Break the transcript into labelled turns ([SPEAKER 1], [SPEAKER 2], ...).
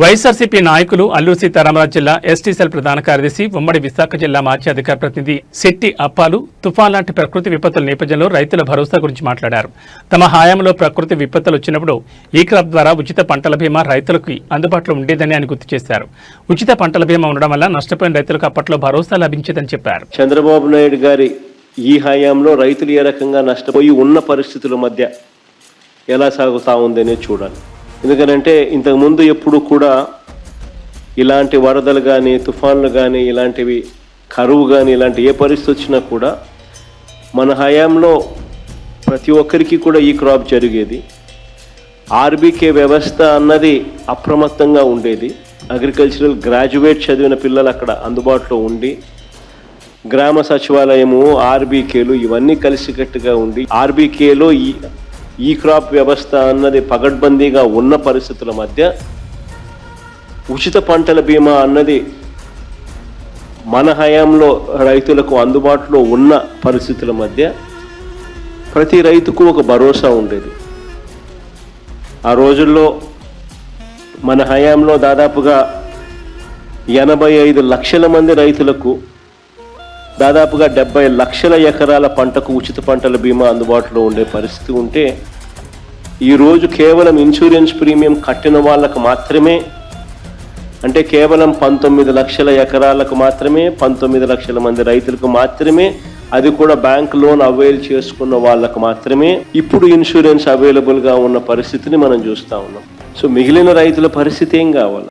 [SPEAKER 1] వైఎస్ఆర్సీపీ నాయకులు అల్లూరు సీతారామరాజు జిల్లా ST cell ప్రధాన కార్యదర్శి ఉమ్మడి విశాఖ జిల్లా మాజీ అధికార ప్రతినిధి శెట్టి అప్పాలు తుఫాన్ లాంటి ప్రకృతి విపత్తుల నేపథ్యంలో రైతుల భరోసా గురించి మాట్లాడారు. తమ హయాంలో ప్రకృతి విపత్తులు వచ్చినప్పుడు ఈ క్రాప్ ద్వారా ఉచిత పంటల బీమా రైతులకు అందుబాటులో ఉండేదని ఆయన గుర్తు చేశారు. ఉచిత పంటల బీమా ఉండడం వల్ల నష్టపోయిన రైతులకు అప్పట్లో భరోసా లభించేదని చెప్పారు.
[SPEAKER 2] చంద్రబాబు నాయుడు గారి ఈ హయాంలో రైతులు ఏ రకంగా నష్టపోయి ఉన్న పరిస్థితుల మధ్య ఎలా సాగుతా ఉందనే చూడాలి. ఎందుకనంటే ఇంతకుముందు ఎప్పుడు కూడా ఇలాంటి వరదలు కానీ తుఫాన్లు కానీ ఇలాంటివి కరువు కానీ ఇలాంటి ఏ పరిస్థితి వచ్చినా కూడా మన హయాంలో ప్రతి ఒక్కరికి కూడా ఈ క్రాప్ జరిగేది. ఆర్బీకే వ్యవస్థ అన్నది అప్రమత్తంగా ఉండేది. అగ్రికల్చరల్ గ్రాడ్యుయేట్ చదివిన పిల్లలు అక్కడ అందుబాటులో ఉండి గ్రామ సచివాలయము ఆర్బీకేలు ఇవన్నీ కలిసికట్టుగా ఉండి ఆర్బీకేలో ఈ ఈ క్రాప్ వ్యవస్థ అన్నది పగడ్బందీగా ఉన్న పరిస్థితుల మధ్య ఉచిత పంటల బీమా అన్నది మన హయాంలో రైతులకు అందుబాటులో ఉన్న పరిస్థితుల మధ్య ప్రతి రైతుకు ఒక భరోసా ఉండేది. ఆ రోజుల్లో మన హయాంలో దాదాపుగా ఎనభై ఐదు లక్షల మంది రైతులకు దాదాపుగా డెబ్బై లక్షల ఎకరాల పంటకు ఉచిత పంటల బీమా అందుబాటులో ఉండే పరిస్థితి ఉంటే ఈరోజు కేవలం ఇన్సూరెన్స్ ప్రీమియం కట్టిన వాళ్ళకు మాత్రమే అంటే కేవలం పంతొమ్మిది లక్షల ఎకరాలకు మాత్రమే పంతొమ్మిది లక్షల మంది రైతులకు మాత్రమే అది కూడా బ్యాంక్ లోన్ అవైల్ చేసుకున్న వాళ్ళకు మాత్రమే ఇప్పుడు ఇన్సూరెన్స్ అవైలబుల్గా ఉన్న పరిస్థితిని మనం చూస్తూ ఉన్నాం. సో మిగిలిన రైతుల పరిస్థితి ఏం కావాలి?